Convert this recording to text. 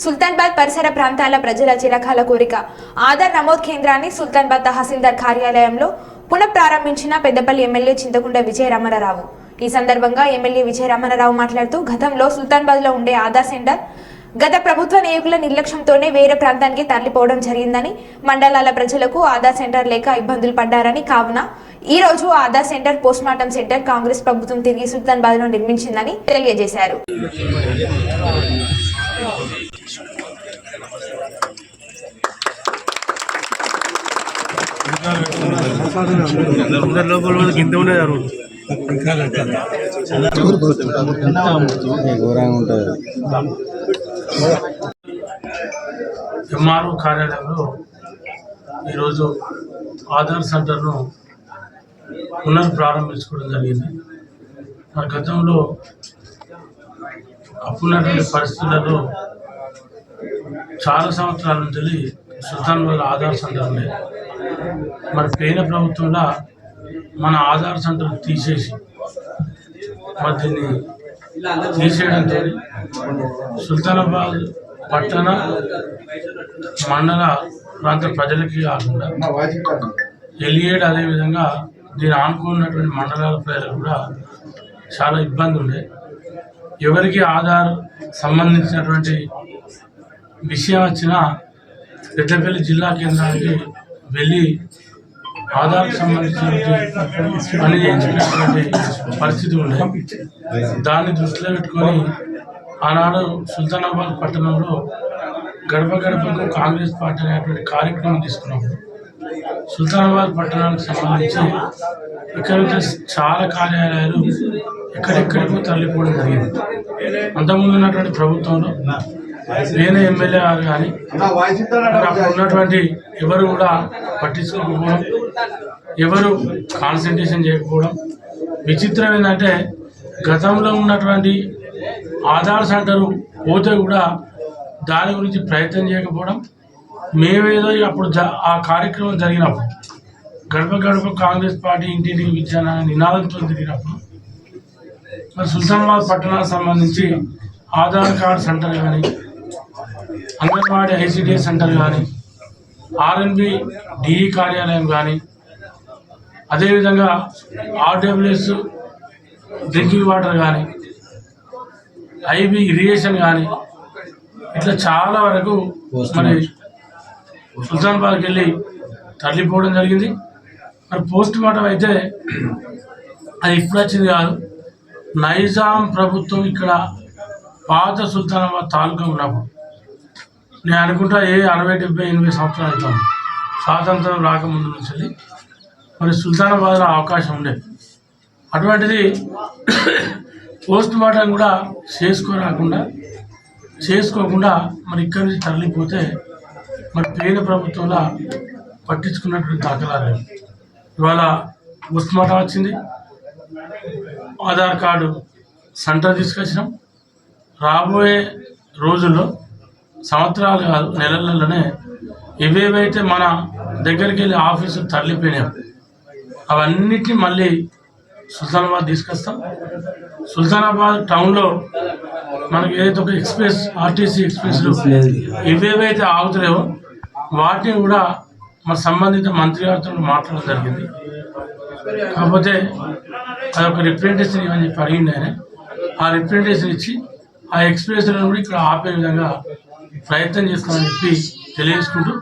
సుల్తాన్బాద్ పరిసర ప్రాంతాల ప్రజల చిరకాల కోరిక. ఆధార్ నమోద్ కేంద్రాన్ని సుల్తాన్బాద్ తహసీల్దార్ కార్యాలయంలో పునఃప్రారంభించిన పెద్దపల్లి ఎమ్మెల్యే చింతకుంట విజయరామరావు. ఈ సందర్భంగా ఎమ్మెల్యే విజయరామరావు మాట్లాడుతూ గతంలో సుల్తాన్బాద్లో ఉండే ఆధార్ సెంటర్ గత ప్రభుత్వ నియోగుల నిర్లక్ష్యంతోనే వేరే ప్రాంతానికి తరలిపోవడం జరిగిందని మండలాల ప్రజలకు ఆధార్ సెంటర్ లేక ఇబ్బందులు పడ్డారని కావున ఈ రోజు Aadhaar centre postmortem centre Congress ప్రభుత్వం తిరిగి సుల్తాన్బాద్లో నిర్మించిందని తెలియజేశారు. అందరి లోపల వాళ్ళకి ఇంత ఉండేది ఆ రోజు ఘోరంగా ఉంటుంది ఎంఆర్ఓ కార్యాలయంలో ఈరోజు ఆధార్ సెంటర్ను పునఃప్రారంభించుకోవడం జరిగింది. ఆ గతంలో అప్పున్నటువంటి పరిస్థితులలో చాలా సంవత్సరాల నుంచి సుల్తాన్ వాళ్ళ ఆధార్ సెంటర్ ఉండే మరి పేద ప్రభుత్వంలో మన ఆధార్ సెంటర్ తీసేసి మరి దీన్ని తీసేయడంతో సుల్తానాబాద్ పట్టణ మండల ప్రాంత ప్రజలకి కాకుండా ఎలియేడ్ అదేవిధంగా దీని ఆనుకున్నటువంటి మండలాల ప్రజలకు కూడా చాలా ఇబ్బంది ఉండే. ఎవరికి ఆధార్ సంబంధించినటువంటి విషయం వచ్చినా పెద్దపల్లి జిల్లా కేంద్రానికి వెళ్ళి ఆధార్ సంబంధించినటువంటి పని చేయించుకునేటువంటి పరిస్థితి ఉండే దాన్ని దృష్టిలో పెట్టుకొని ఆనాడు సుల్తానాబాద్ పట్టణంలో గడప గడపకు కాంగ్రెస్ పార్టీ అనేటువంటి కార్యక్రమం తీసుకున్నప్పుడు సుల్తానాబాద్ పట్టణానికి సంబంధించి ఇక్కడ చాలా కార్యాలయాలు ఎక్కడెక్కడికో తరలిపోవడం జరిగింది. అంతకుముందు ఉన్నటువంటి ప్రభుత్వంలో నేను ఎమ్మెల్యే గారు కానీ అక్కడ ఉన్నటువంటి ఎవరు కూడా పట్టించుకోకపోవడం ఎవరు కాన్సన్ట్రేషన్ చేయకపోవడం. విచిత్రం ఏంటంటే గతంలో ఉన్నటువంటి ఆధార్ సెంటరు పోతే కూడా దాని గురించి ప్రయత్నం చేయకపోవడం మేమేదో అప్పుడు జ- ఆ కార్యక్రమం జరిగినప్పుడు గడప గడప కాంగ్రెస్ పార్టీ ఇంటింటికి విద్యాన నినాదంతో తిరిగినప్పుడు మరి సుల్తానాబాద్ పట్టణానికి సంబంధించి ఆధార్ కార్డ్ సెంటర్ కానీ అంగన్వాడీ ఐసిడిఎస్ సెంటర్ కానీ ఆర్ఎన్బి డిఈ కార్యాలయం కానీ అదేవిధంగా ఆర్డబ్ల్యూఎస్ డ్రింకింగ్ వాటర్ కానీ ఐబి ఇరిగేషన్ కానీ ఇట్లా చాలా వరకు మరి సుల్తాన్బాద్కి వెళ్ళి తరలిపోవడం జరిగింది. మరి పోస్ట్ మార్టం అయితే అది ఇప్పుడు వచ్చింది కాదు. నైజాం ప్రభుత్వం ఇక్కడ పాత సుల్తానాబాద్ తాలూకా ఉన్నప్పుడు. నేను అనుకుంటా ఏ అరవై డెబ్బై ఎనభై సంవత్సరాలు అవుతాం. స్వాతంత్రం రాకముందు నుంచి వెళ్ళి మరి సుల్తానాబాద్లో అవకాశం ఉండేది అటువంటిది పోస్ట్ మార్టం కూడా చేసుకోరాకుండా చేసుకోకుండా మరి ఇక్కడి నుంచి తరలిపోతే మరి పేద ప్రభుత్వంలో పట్టించుకున్నటువంటి దాఖలాలు లేవు. ఇవాళ పోస్ట్ మార్టం వచ్చింది. ఆధార్ కార్డు సెంటర్ తీసుకొచ్చినాం. రాబోయే రోజుల్లో సంవత్సరాలు కాదు నెలలలోనే ఏవేవైతే మన దగ్గరికి వెళ్ళి ఆఫీసు తరలిపోయినాయో అవన్నిటిని మళ్ళీ సుల్తానాబాద్ తీసుకొస్తాం. సుల్తానాబాద్ టౌన్లో మనకి ఏదైతే ఒక ఎక్స్ప్రెస్ ఆర్టీసీ ఎక్స్ప్రెస్లు ఇవేవైతే ఆగుతున్నాయో వాటిని కూడా మన సంబంధిత మంత్రి గారితో మాట్లాడడం జరిగింది. కాకపోతే అదొక రిప్రజెంటేషన్ ఇవ్వని చెప్పి అడిగింది ఆయన. ఆ రిప్రజెంటేషన్ ఇచ్చి ఆ ఎక్స్ప్రెస్లను కూడా ఇక్కడ ఆపే విధంగా ప్రయత్నం చేస్తామని చెప్పి తెలియజేసుకుంటూ